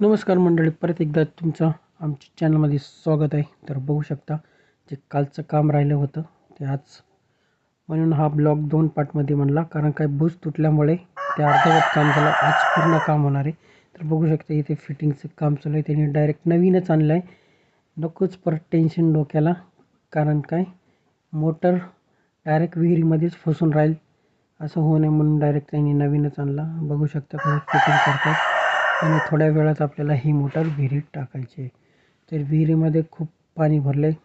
नमस्कार मंडळी परत एकदा तुमचं आमच्या चॅनलमध्ये स्वागत आहे. तर बघू शकता जे कालचं काम राहिलं होतं ते आज म्हणून हा ब्लॉग दोन पार्टमध्ये म्हणला. कारण काय भूज तुटल्यामुळे ते अर्धवट काम झालं आज पूर्ण काम होणार आहे. तर बघू शकता इथे फिटिंगचं काम चालू आहे. त्यांनी डायरेक्ट नवीनच आणलं आहे नकोच परत टेन्शन डोक्याला. कारण काय मोटर डायरेक्ट विहिरीमध्येच फसून राहील. असं होऊ नये म्हणून डायरेक्ट त्यांनी नवीनच आणला. बघू शकता कसं फिटिंग करतात. आणि थोड्या वेळात आपल्याला ही मोटर विहिरीत टाकायची आहे. तर विहिरीमध्ये खूप पाणी भरलं आहे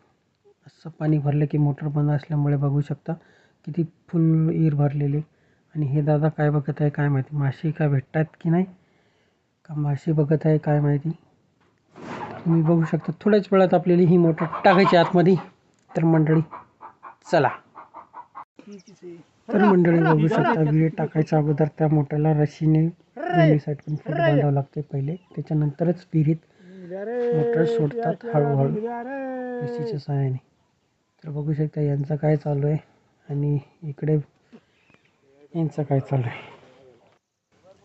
असं पाणी भरलं की मोटर बंद असल्यामुळे बघू शकता किती फुल विहीर भरलेली आणि हे दादा काय बघत आहे काय माहिती? मासे काय भेटतात की नाही? का मासे बघत आहे काय माहिती? तुम्ही बघू शकता. थोड्याच वेळात आपल्याला ही मोटर टाकायची आतमध्ये. तर मंडळी चला. तर मंडळी बघू शकता विहीर टाकायच्या अगोदर त्या मोटरला रशीने दोन्ही पण बांधावं लागते पहिले. त्याच्यानंतरच विहिरीत मोटर सोडतात हळूहळू रशीच्या सहाय्याने. तर बघू शकता यांचं काय चालू आहे आणि इकडे यांचं काय चालू आहे.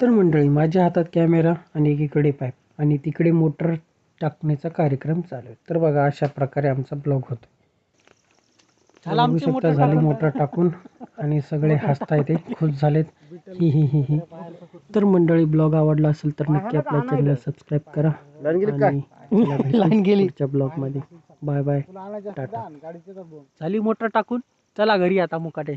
तर मंडळी माझ्या हातात कॅमेरा आणि एकीकडे पाईप आणि तिकडे मोटर टाकण्याचा कार्यक्रम चालू आहे. तर बघा अशा प्रकारे आमचा ब्लॉग होतो बघू शकता झाली मोटर टाकून. आणि सगळे हसता येते खुश झालेत. ही ही ही ही. तर मंडळी ब्लॉग आवडला असेल तर नक्की आपल्या चॅनलला सबस्क्राईब करा. आणि भेटू पुढच्या ब्लॉगमध्ये बाय बाय टाटा. झाली मोटर टाकून. चला घरी आता मुकाटे.